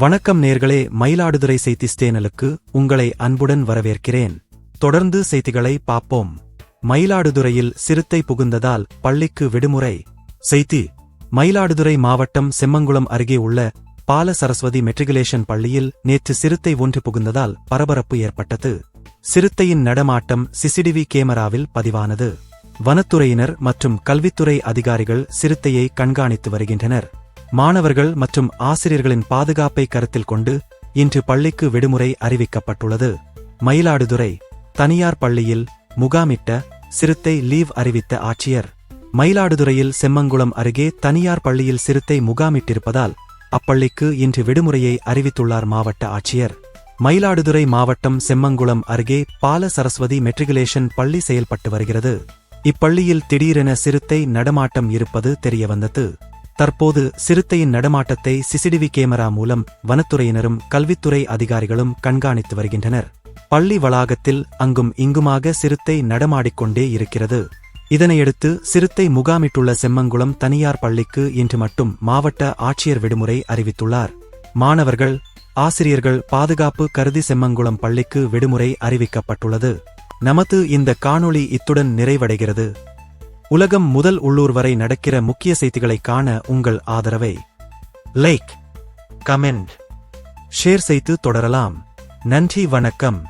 வணக்கம் நேர்களே மயிலாடுதுறை செய்தி ஸ்டேனலுக்கு உங்களை அன்புடன் வரவேற்கிறேன். தொடர்ந்து செய்திகளை பார்ப்போம். மயிலாடுதுறையில் சிறுத்தை புகுந்ததால் பள்ளிக்கு விடுமுறை. செய்தி மயிலாடுதுறை மாவட்டம் செம்மங்குளம் அருகே உள்ள பால சரஸ்வதி மெட்ரிகுலேஷன் பள்ளியில் நேற்று சிறுத்தை ஒன்று புகுந்ததால் பரபரப்பு ஏற்பட்டது. சிறுத்தையின் நடமாட்டம் சிசிடிவி கேமராவில் பதிவானது. வனத்துறையினர் மற்றும் கல்வித்துறை அதிகாரிகள் சிறுத்தையை கண்காணித்து வருகின்றனர். மாணவர்கள் மற்றும் ஆசிரியர்களின் பாதுகாப்பை கருத்தில் கொண்டு இன்று பள்ளிக்கு விடுமுறை அறிவிக்கப்பட்டுள்ளது. மயிலாடுதுறை தனியார் பள்ளியில் முகாமிட்ட சிறுத்தை லீவ் அறிவித்த ஆட்சியர். மயிலாடுதுறையில் செம்மங்குளம் அருகே தனியார் பள்ளியில் சிறுத்தை முகாமிட்டிருப்பதால் அப்பள்ளிக்கு இன்று விடுமுறையை அறிவித்துள்ளார் மாவட்ட ஆட்சியர். மயிலாடுதுறை மாவட்டம் செம்மங்குளம் அருகே பால சரஸ்வதி மெட்ரிகுலேஷன் பள்ளி செயல்பட்டு வருகிறது. இப்பள்ளியில் திடீரென சிறுத்தை நடமாட்டம் இருப்பது தெரியவந்தது. தற்போது சிறுத்தையின் நடமாட்டத்தை சிசிடிவி கேமரா மூலம் வனத்துறையினரும் கல்வித்துறை அதிகாரிகளும் கண்காணித்து வருகின்றனர். பள்ளி வளாகத்தில் அங்கும் இங்குமாக சிறுத்தை நடமாடிக்கொண்டே இருக்கிறது. இதனையடுத்து சிறுத்தை முகாமிட்டுள்ள செம்மங்குளம் தனியார் பள்ளிக்கு இன்று மட்டும் மாவட்ட ஆட்சியர் விடுமுறை அறிவித்துள்ளார். மாணவர்கள் ஆசிரியர்கள் பாதுகாப்பு கருதி செம்மங்குளம் பள்ளிக்கு விடுமுறை அறிவிக்கப்பட்டுள்ளது. நமது இந்த காணொளி இத்துடன் நிறைவடைகிறது. உலகம் முதல் உள்ளூர் வரை நடக்கிற முக்கிய செய்திகளை காண உங்கள் ஆதரவை. லைக் கமெண்ட் ஷேர் செய்து தொடரலாம். நன்றி வணக்கம்.